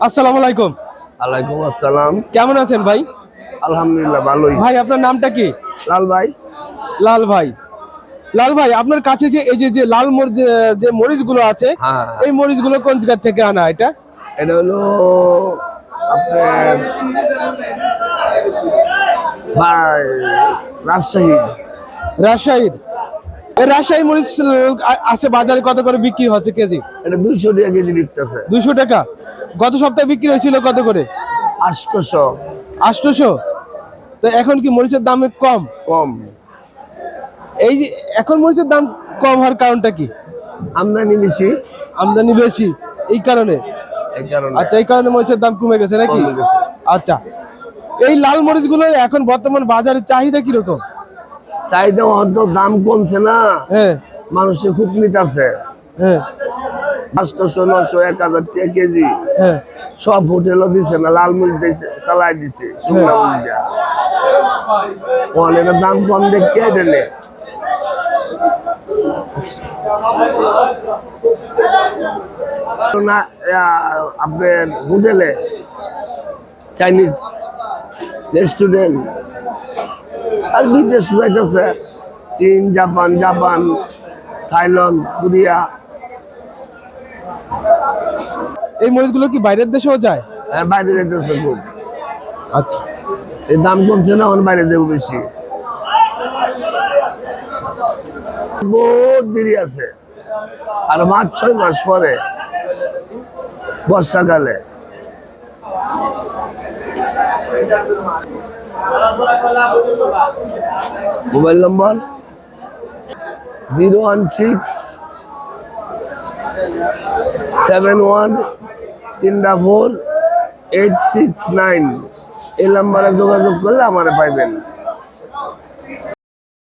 আসসালামু আলাইকুম। আলাইকুম আসসালাম। কেমন আছেন ভাই? আলহামদুলিল্লাহ ভালোই। ভাই আপনার নামটা কি? লাল ভাই। লাল ভাই। লাল ভাই আপনার কাছে যে এই যে যে লাল মরিচ যে- মরিচগুলো আছে হ্যাঁ। এই মরিচগুলো কোন জায়গা থেকে আনা এটা? এটা হলো আপনার ভাই রাজশাহী। রাজশাহীর? রাজশাহী মরিচ আছে বাজারে কত করে বিক্রি হচ্ছে কেজি? এটা দুইশো টাকা কেজি বিকতেছে। দুশো টাকা। গত সপ্তাহে বিক্রি হয়েছিল কত করে? আটশোশো। আটশোশো? তো এখন কি মরিচের দাম কম? কম। এই যে এখন মরিচের দাম কম হওয়ার কারণটা কি? আমদানি বেশি। আমদানি বেশি। এই কারণে? এই কারণে। আচ্ছা এই কারণে মরিচের দাম কমে গেছে নাকি? আচ্ছা। এই লাল মরিচগুলো এখন বর্তমান বাজারে চাহিদা কীরকম? চাহিদা হয়তো দাম কমছে না। মানুষের খুব নিতেছে। নশো এক হাজার টাকা কেজি। সব হোটেলও দিছে না দিছে চালাই দিছে দাম কম দেখতে দিলে আপনার হোটেলে চাইনিজ রেস্টুরেন্ট আর বিদেশ যাইতেছে। চীন জাপান জাপান থাইল্যান্ড কোরিয়া। এই মরিচগুলো কি বাইরের দেশেও যায়? আর বাইরে যাইতেছে খুব। আচ্ছা। এই দাম কমছে না এখন বাইরে দেবো বেশি। বহুত দেরি আছে। আর মাস ছয় মাস পরে বর্ষাকালে। Mobile number zero one six seven one তিনটা ফোর এইট সিক্স নাইন এই নাম্বারে যোগাযোগ করলে আমারে পাইবেন।